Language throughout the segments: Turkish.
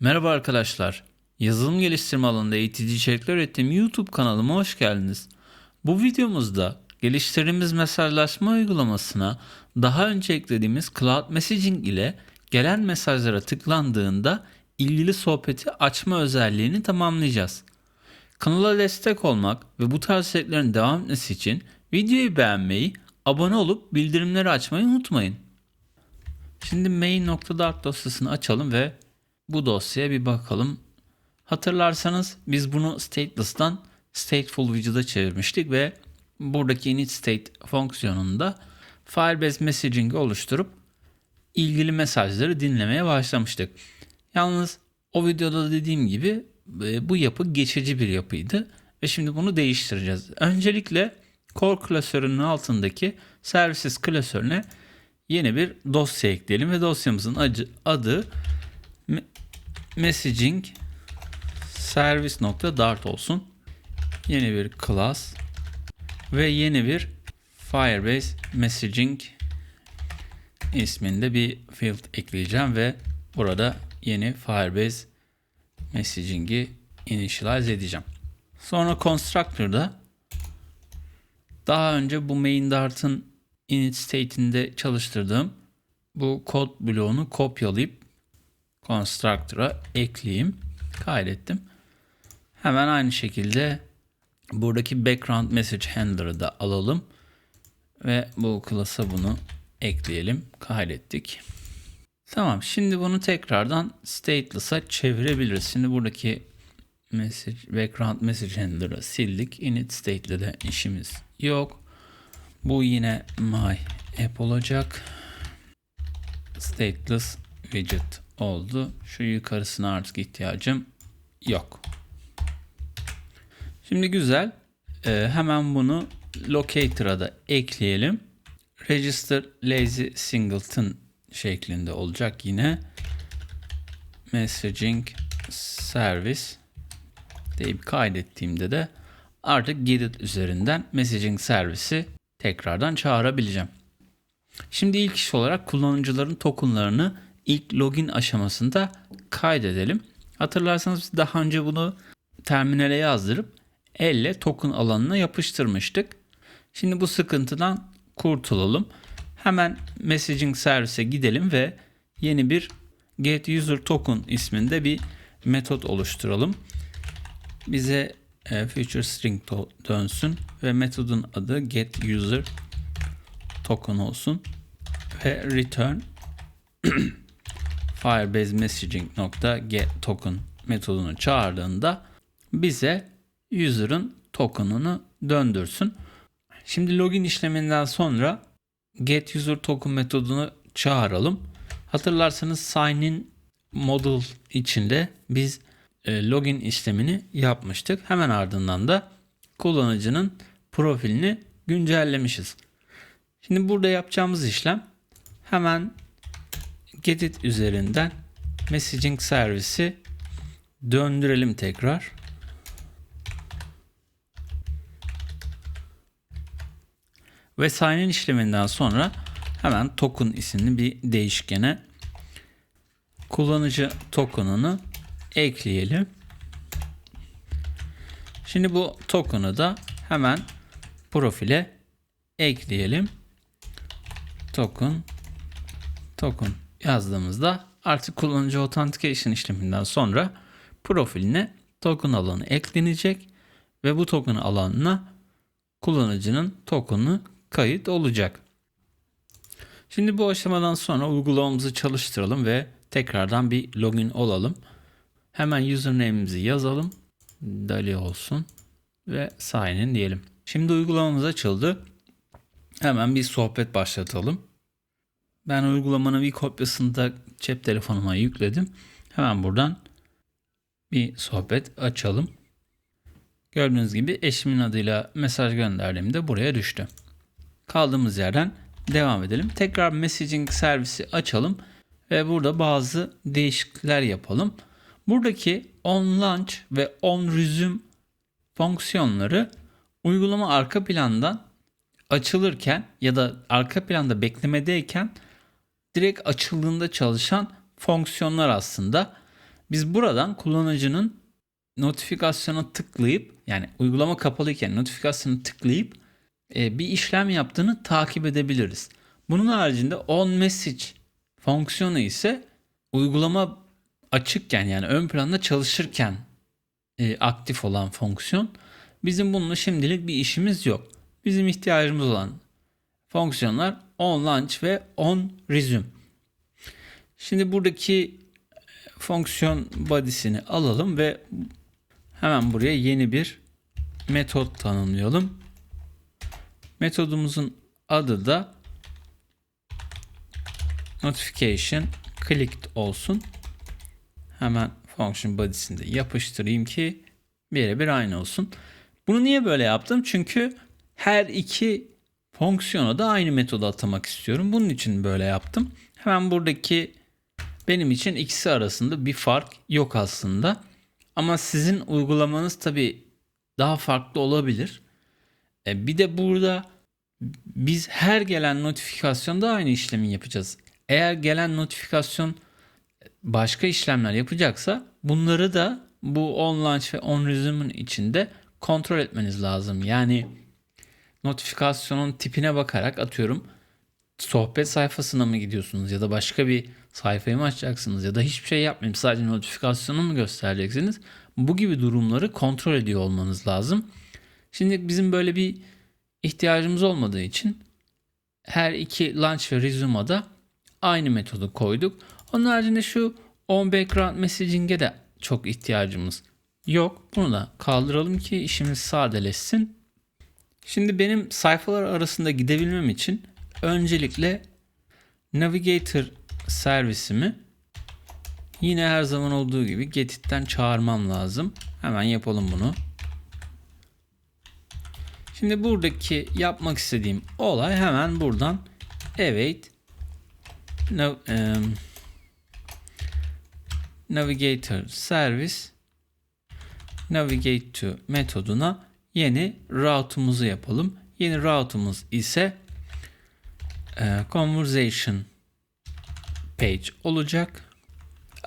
Merhaba arkadaşlar. Yazılım geliştirme alanında eğitici içerikler ürettiğim YouTube kanalıma hoş geldiniz. Bu videomuzda geliştirdiğimiz mesajlaşma uygulamasına daha önce eklediğimiz Cloud Messaging ile gelen mesajlara tıklandığında ilgili sohbeti açma özelliğini tamamlayacağız. Kanala destek olmak ve bu tarz içeriklerin devam etmesi için videoyu beğenmeyi, abone olup bildirimleri açmayı unutmayın. Şimdi main.dart dosyasını açalım ve bu dosyaya bir bakalım. Hatırlarsanız biz bunu stateless'tan stateful widget'a çevirmiştik ve buradaki init state fonksiyonunda Firebase messaging oluşturup ilgili mesajları dinlemeye başlamıştık. Yalnız o videoda dediğim gibi e, bu yapı geçici bir yapıydı ve şimdi bunu değiştireceğiz. Öncelikle core klasörünün altındaki services klasörüne yeni bir dosya ekleyelim ve dosyamızın adı, messaging service.dart olsun. Yeni bir class ve yeni bir Firebase messaging isminde bir field ekleyeceğim ve burada yeni Firebase messaging'i initialize edeceğim. Sonra constructor'da daha önce bu main dart'ın init state'inde çalıştırdığım bu kod bloğunu kopyalayıp constructor'a ekleyeyim. Kaydettim. Hemen aynı şekilde buradaki background message handler'ı da alalım ve bu class'a bunu ekleyelim. Kaydettik. Tamam şimdi bunu tekrardan stateless'a çevirebiliriz. Şimdi buradaki message, background message handler'ı sildik. Init state'le de işimiz yok. Bu yine my app olacak. Stateless widget oldu. Şu yukarısına artık ihtiyacım yok. Şimdi güzel. Ee, hemen bunu locator'a da ekleyelim. Register lazy singleton şeklinde olacak yine. Messaging service deyip kaydettiğimde de artık Git üzerinden messaging servisi tekrardan çağırabileceğim. Şimdi ilk iş olarak kullanıcıların tokenlarını ilk login aşamasında kaydedelim. Hatırlarsanız biz daha önce bunu terminale yazdırıp elle token alanına yapıştırmıştık. Şimdi bu sıkıntıdan kurtulalım. Hemen messaging servise gidelim ve yeni bir get user token isminde bir metot oluşturalım. Bize e, future string dönsün ve metodun adı get user token olsun ve return firebase messaging nokta get token metodunu çağırdığında bize user'ın token'ını döndürsün. Şimdi login işleminden sonra get user token metodunu çağıralım. Hatırlarsanız sign in model içinde biz e, login işlemini yapmıştık. Hemen ardından da kullanıcının profilini güncellemişiz. Şimdi burada yapacağımız işlem hemen Gedit üzerinden messaging servisi döndürelim tekrar. Ve sign in işleminden sonra hemen token isimli bir değişkene kullanıcı token'ını ekleyelim. Şimdi bu token'ı da hemen profile ekleyelim. Token token yazdığımızda artık kullanıcı authentication işleminden sonra profiline token alanı eklenecek ve bu token alanına kullanıcının token'ı kayıt olacak. Şimdi bu aşamadan sonra uygulamamızı çalıştıralım ve tekrardan bir login olalım. Hemen username'imizi yazalım. Dali olsun ve sign in diyelim. Şimdi uygulamamız açıldı. Hemen bir sohbet başlatalım. Ben uygulamanın bir kopyasını da cep telefonuma yükledim. Hemen buradan bir sohbet açalım. Gördüğünüz gibi eşimin adıyla mesaj gönderdiğimde buraya düştü. Kaldığımız yerden devam edelim. Tekrar messaging servisi açalım ve burada bazı değişiklikler yapalım. Buradaki on launch ve on resume fonksiyonları uygulama arka plandan açılırken ya da arka planda beklemedeyken direkt açıldığında çalışan fonksiyonlar aslında. Biz buradan kullanıcının notifikasyona tıklayıp yani uygulama kapalıyken notifikasyonu tıklayıp e, bir işlem yaptığını takip edebiliriz. Bunun haricinde on message fonksiyonu ise uygulama açıkken yani ön planda çalışırken e, aktif olan fonksiyon. Bizim bununla şimdilik bir işimiz yok. Bizim ihtiyacımız olan fonksiyonlar on launch ve on resume. Şimdi buradaki fonksiyon body'sini alalım ve hemen buraya yeni bir metot tanımlayalım. Metodumuzun adı da notification clicked olsun. Hemen function body'sini de yapıştırayım ki birebir aynı olsun. Bunu niye böyle yaptım? Çünkü her iki fonksiyona da aynı metodu atamak istiyorum. Bunun için böyle yaptım. Hemen buradaki benim için ikisi arasında bir fark yok aslında. Ama sizin uygulamanız tabi daha farklı olabilir. E, bir de burada biz her gelen notifikasyonda aynı işlemi yapacağız. Eğer gelen notifikasyon başka işlemler yapacaksa bunları da bu on launch ve on resume'ın içinde kontrol etmeniz lazım. Yani notifikasyonun tipine bakarak atıyorum sohbet sayfasına mı gidiyorsunuz ya da başka bir sayfayı mı açacaksınız ya da hiçbir şey yapmayayım sadece notifikasyonu mu göstereceksiniz? Bu gibi durumları kontrol ediyor olmanız lazım. Şimdi bizim böyle bir ihtiyacımız olmadığı için her iki launch ve resume'a aynı metodu koyduk. Onun haricinde şu on background messaging'e de çok ihtiyacımız yok. Bunu da kaldıralım ki işimiz sadeleşsin. Şimdi benim sayfalar arasında gidebilmem için öncelikle Navigator servisimi yine her zaman olduğu gibi getit'ten çağırmam lazım. Hemen yapalım bunu. Şimdi buradaki yapmak istediğim olay hemen buradan await nav um, navigator service navigate to metoduna yeni route'umuzu yapalım. Yeni route'umuz ise e, conversation page olacak.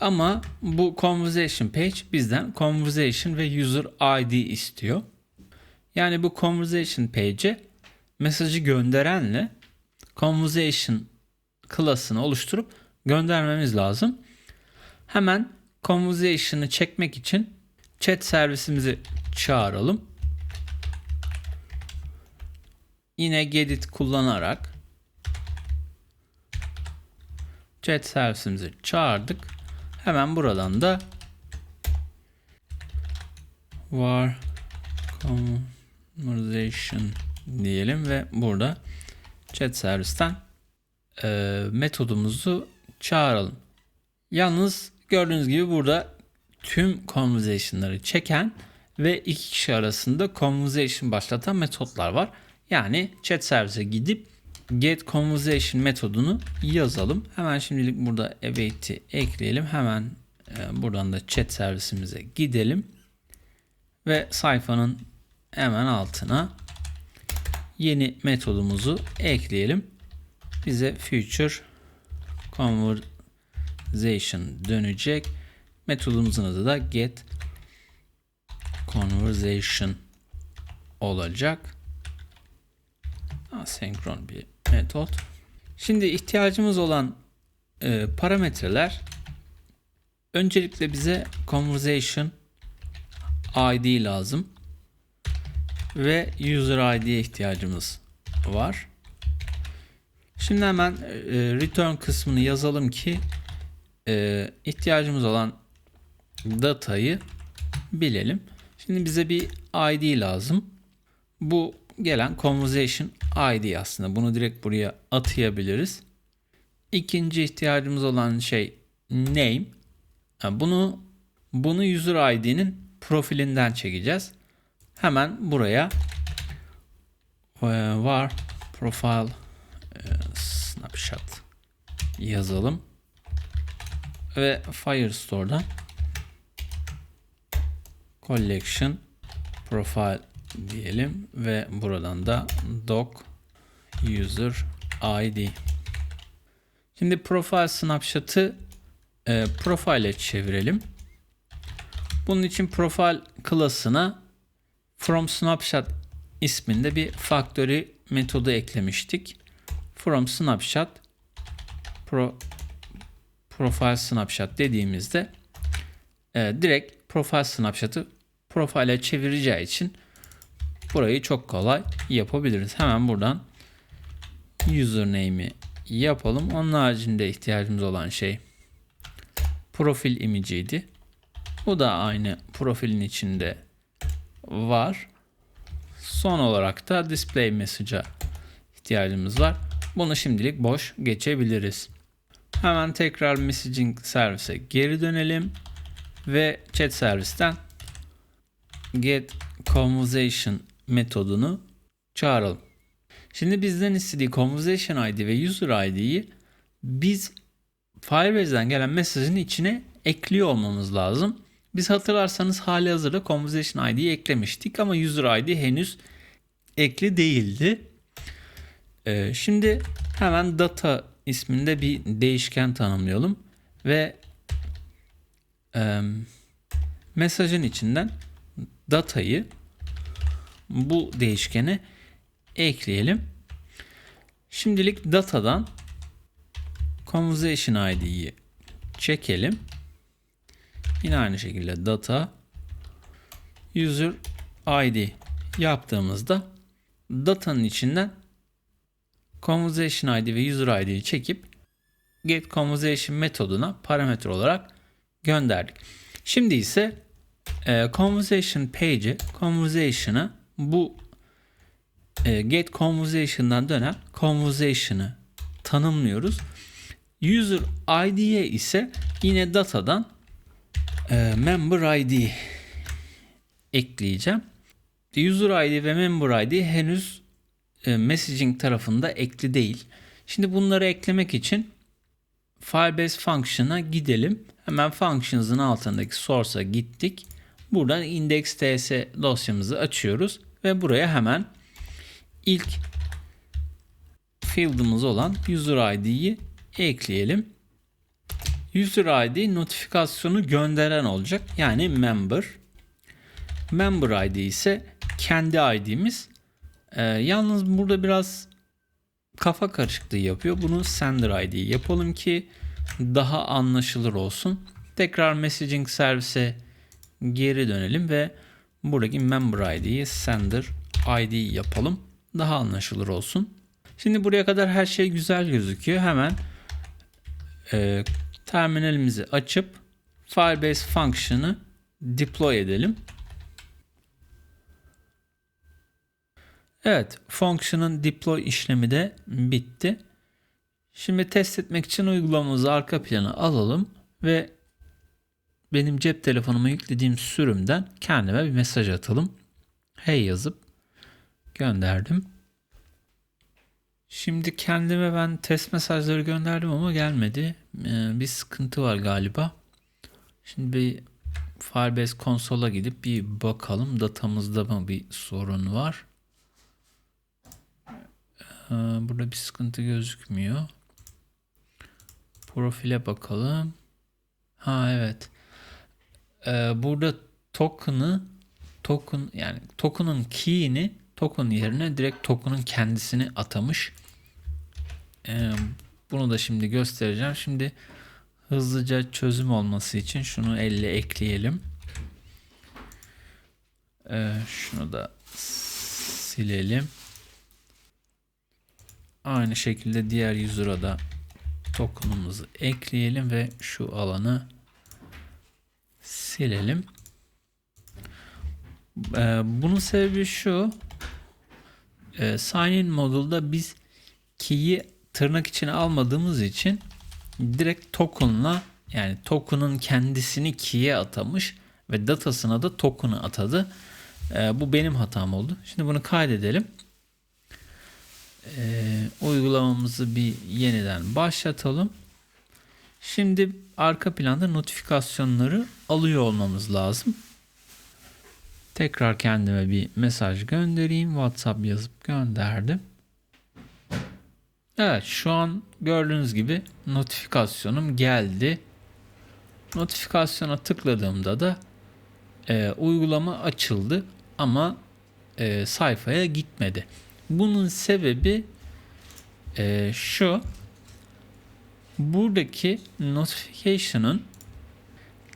Ama bu conversation page bizden conversation ve user ID istiyor. Yani bu conversation page'e mesajı gönderenle conversation klasını oluşturup göndermemiz lazım. Hemen conversation'ı çekmek için chat servisimizi çağıralım. Yine gedit kullanarak chat servisimizi çağırdık. Hemen buradan da var conversation diyelim ve burada chat servisten e, metodumuzu çağıralım. Yalnız gördüğünüz gibi burada tüm conversation'ları çeken ve iki kişi arasında conversation başlatan metotlar var. Yani chat servise gidip get conversation metodunu yazalım. Hemen şimdilik burada await'i ekleyelim. Hemen e, buradan da chat servisimize gidelim. Ve sayfanın hemen altına yeni metodumuzu ekleyelim. Bize future conversation dönecek. Metodumuzun adı da get conversation olacak. Asenkron bir metot. Şimdi ihtiyacımız olan e, parametreler öncelikle bize conversation ID lazım ve user ID'ye ihtiyacımız var. Şimdi hemen e, return kısmını yazalım ki e, ihtiyacımız olan datayı bilelim. Şimdi bize bir ID lazım. Bu gelen conversation ID aslında. Bunu direkt buraya atayabiliriz. İkinci ihtiyacımız olan şey name. Bunu bunu user ID'nin profilinden çekeceğiz. Hemen buraya e, var profile e, snapshot yazalım ve Firestore'dan collection profile diyelim ve buradan da doc user id şimdi profile snapshot'ı e, profile'e çevirelim Bunun için profile klasına from snapshot isminde bir factory metodu eklemiştik. From snapshot pro, profile snapshot dediğimizde e, direkt profile snapshot'ı profile çevireceği için burayı çok kolay yapabiliriz. Hemen buradan username'i yapalım. Onun haricinde ihtiyacımız olan şey profil image'iydi. Bu da aynı profilin içinde var. Son olarak da display message'a ihtiyacımız var. Bunu şimdilik boş geçebiliriz. Hemen tekrar messaging servise geri dönelim ve chat servisten get conversation metodunu çağıralım. Şimdi bizden istediği conversation ID ve user ID'yi biz Firebase'den gelen mesajın içine ekliyor olmamız lazım. Biz hatırlarsanız hali hazırda conversation ID'yi eklemiştik ama user ID henüz ekli değildi. Ee, şimdi hemen data isminde bir değişken tanımlayalım ve e, mesajın içinden datayı bu değişkene ekleyelim. Şimdilik datadan conversation ID'yi çekelim. Yine aynı şekilde data user ID yaptığımızda datanın içinden conversation ID ve user ID'yi çekip get conversation metoduna parametre olarak gönderdik. Şimdi ise e, conversation page'i conversation'a bu e, get conversation'dan dönen conversation'ı tanımlıyoruz. User ID'ye ise yine datadan e, member ID ekleyeceğim. User ID ve member ID henüz e, messaging tarafında ekli değil. Şimdi bunları eklemek için Firebase Function'a gidelim. Hemen Functions'ın altındaki Source'a gittik. Buradan index.ts dosyamızı açıyoruz ve buraya hemen ilk field'ımız olan user ID'yi ekleyelim. User ID notifikasyonu gönderen olacak. Yani member. Member ID ise kendi ID'miz. Ee, yalnız burada biraz kafa karışıklığı yapıyor. Bunu sender ID yapalım ki daha anlaşılır olsun. Tekrar messaging servise geri dönelim ve buradaki member ID'yi sender ID yapalım. Daha anlaşılır olsun. Şimdi buraya kadar her şey güzel gözüküyor. Hemen e, terminalimizi açıp Firebase Function'ı deploy edelim. Evet, function'ın deploy işlemi de bitti. Şimdi test etmek için uygulamamızı arka plana alalım ve benim cep telefonuma yüklediğim sürümden kendime bir mesaj atalım. Hey yazıp gönderdim. Şimdi kendime ben test mesajları gönderdim ama gelmedi. Ee, bir sıkıntı var galiba. Şimdi bir Firebase konsola gidip bir bakalım datamızda mı bir sorun var. Ee, burada bir sıkıntı gözükmüyor. Profile bakalım. Ha evet. Ee, burada token'ı token yani token'ın key'ini token yerine direkt token'ın kendisini atamış. Ee, bunu da şimdi göstereceğim. Şimdi hızlıca çözüm olması için şunu elle ekleyelim. Ee, şunu da silelim. Aynı şekilde diğer user'a da token'ımızı ekleyelim ve şu alanı silelim. Ee, bunun sebebi şu. E, sign in modulda biz key'i tırnak içine almadığımız için direkt token'la yani token'ın kendisini key'e atamış ve datasına da token'ı atadı. E, bu benim hatam oldu. Şimdi bunu kaydedelim. E, uygulamamızı bir yeniden başlatalım. Şimdi arka planda notifikasyonları alıyor olmamız lazım. Tekrar kendime bir mesaj göndereyim. WhatsApp yazıp gönderdim. Evet şu an gördüğünüz gibi notifikasyonum geldi. Notifikasyona tıkladığımda da e, uygulama açıldı ama e, sayfaya gitmedi. Bunun sebebi e, şu. Buradaki notification'ın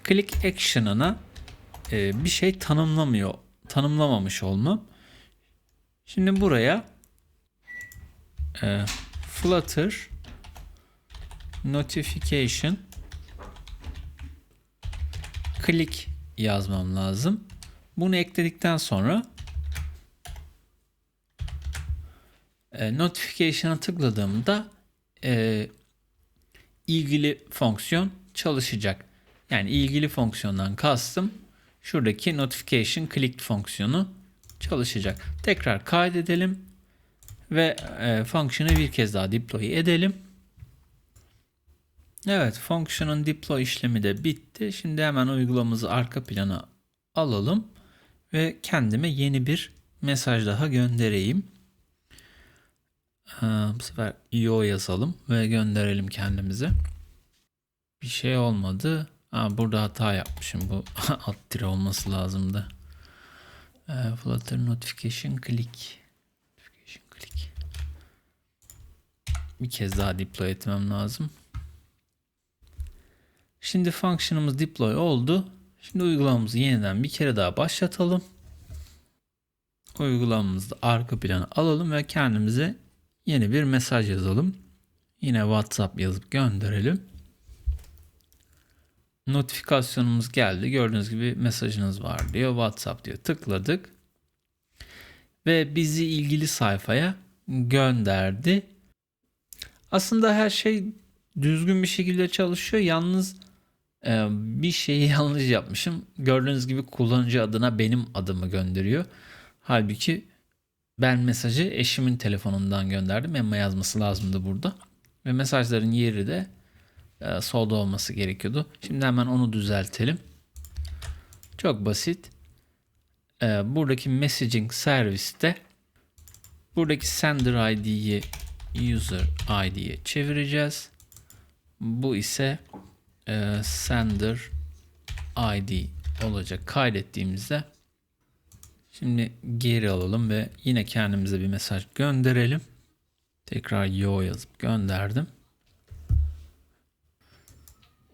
click action'ına e, bir şey tanımlamıyor, tanımlamamış olmam. Şimdi buraya e, Flutter notification click yazmam lazım. Bunu ekledikten sonra e, notification'a tıkladığımda e, ilgili fonksiyon çalışacak. Yani ilgili fonksiyondan kastım şuradaki notification click fonksiyonu çalışacak. Tekrar kaydedelim ve e, fonksiyonu bir kez daha deploy edelim. Evet, fonksiyonun deploy işlemi de bitti. Şimdi hemen uygulamamızı arka plana alalım ve kendime yeni bir mesaj daha göndereyim. Ha, bu sefer io yazalım ve gönderelim kendimize. Bir şey olmadı. Ha, burada hata yapmışım. Bu alt tire olması lazımdı. E, Flutter notification click. Notification click. Bir kez daha deploy etmem lazım. Şimdi function'ımız deploy oldu. Şimdi uygulamamızı yeniden bir kere daha başlatalım. Uygulamamızı arka plana alalım ve kendimize yeni bir mesaj yazalım. Yine WhatsApp yazıp gönderelim. Notifikasyonumuz geldi. Gördüğünüz gibi mesajınız var diyor. WhatsApp diyor. Tıkladık. Ve bizi ilgili sayfaya gönderdi. Aslında her şey düzgün bir şekilde çalışıyor. Yalnız e, bir şeyi yanlış yapmışım. Gördüğünüz gibi kullanıcı adına benim adımı gönderiyor. Halbuki ben mesajı eşimin telefonundan gönderdim. Emma yazması lazımdı burada. Ve mesajların yeri de e, solda olması gerekiyordu. Şimdi hemen onu düzeltelim. Çok basit. E, buradaki messaging serviste buradaki sender ID'yi user ID'ye çevireceğiz. Bu ise e, sender ID olacak kaydettiğimizde şimdi geri alalım ve yine kendimize bir mesaj gönderelim. Tekrar yo yazıp gönderdim.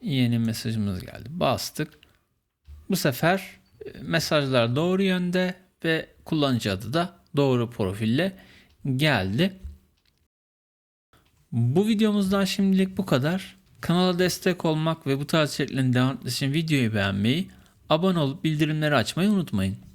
Yeni mesajımız geldi. Bastık. Bu sefer e, mesajlar doğru yönde ve kullanıcı adı da doğru profille geldi. Bu videomuzdan şimdilik bu kadar. Kanala destek olmak ve bu tarz içeriklerin devam etmesi için videoyu beğenmeyi, abone olup bildirimleri açmayı unutmayın.